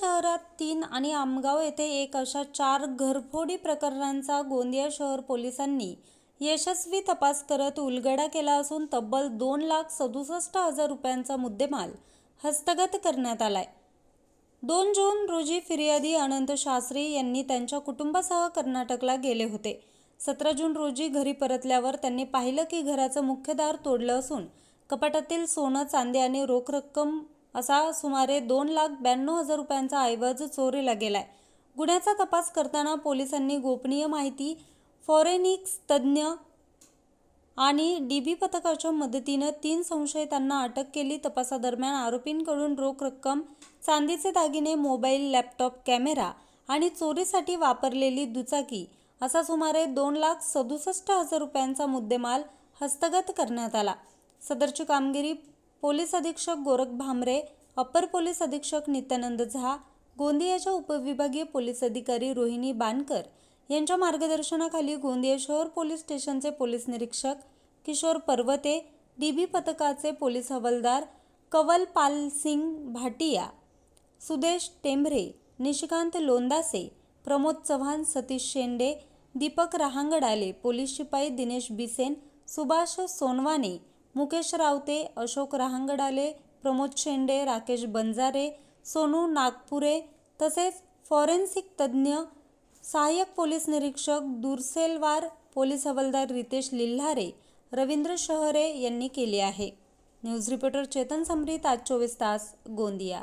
शहरात तीन आणि आमगाव येथे एक अशा चार घरफोडी प्रकरणांचा गोंदिया शहर पोलिसांनी यशस्वी तपास करत उलगडा केला असून तब्बल दोन लाख सदुसष्ट हजार रुपयांचा मुद्देमाल हस्तगत करण्यात आलाय. दोन जून रोजी फिर्यादी अनंत शास्त्री यांनी त्यांच्या कुटुंबासह कर्नाटकला गेले होते. सतरा जून रोजी घरी परतल्यावर त्यांनी पाहिलं की घराचं मुख्य दार तोडलं असून कपाटातील सोनं चांदी आणि रोख रक्कम असा सुमारे दोन लाख ब्याण्णव हजार रुपयांचा ऐवज चोरीला गेलाय. गुन्ह्याचा तपास करताना पोलिसांनी गोपनीय माहिती फॉरेनिक्स तज्ज्ञ आणि डी बी पथकाच्या मदतीनं तीन संशयितांना अटक केली. तपासादरम्यान आरोपींकडून रोख रक्कम चांदीचे दागिने मोबाईल लॅपटॉप कॅमेरा आणि चोरीसाठी वापरलेली दुचाकी असा सुमारे दोन लाख सदुसष्ट हजार रुपयांचा मुद्देमाल हस्तगत करण्यात आला. सदरची कामगिरी पोलीस अधीक्षक गोरख भामरे अपर पोलीस अधीक्षक नित्यानंद झा गोंदियाच्या उपविभागीय पोलीस अधिकारी रोहिणी बानकर यांच्या मार्गदर्शनाखाली गोंदिया शहर पोलीस स्टेशनचे पोलीस निरीक्षक किशोर पर्वते डीबी पथकाचे पोलीस हवालदार कवल पालसिंग भाटिया सुदेश टेंभरे निशिकांत लोंदासे प्रमोद चव्हाण सतीश शेंडे दीपक रहांगडाले पोलीस शिपाई दिनेश बिसेन सुभाष सोनवाने मुकेश रावते अशोक रहांगडाले प्रमोद शेंडे राकेश बंजारे सोनू नागपुरे तसेच फॉरेन्सिक तज्ज्ञ सहाय्यक पोलीस निरीक्षक दुरसेलवार पोलीस हवालदार रितेश लिल्हारे रवींद्र शहरे यांनी केली आहे. न्यूज रिपोर्टर चेतन समरीत आज चोवीस तास गोंदिया.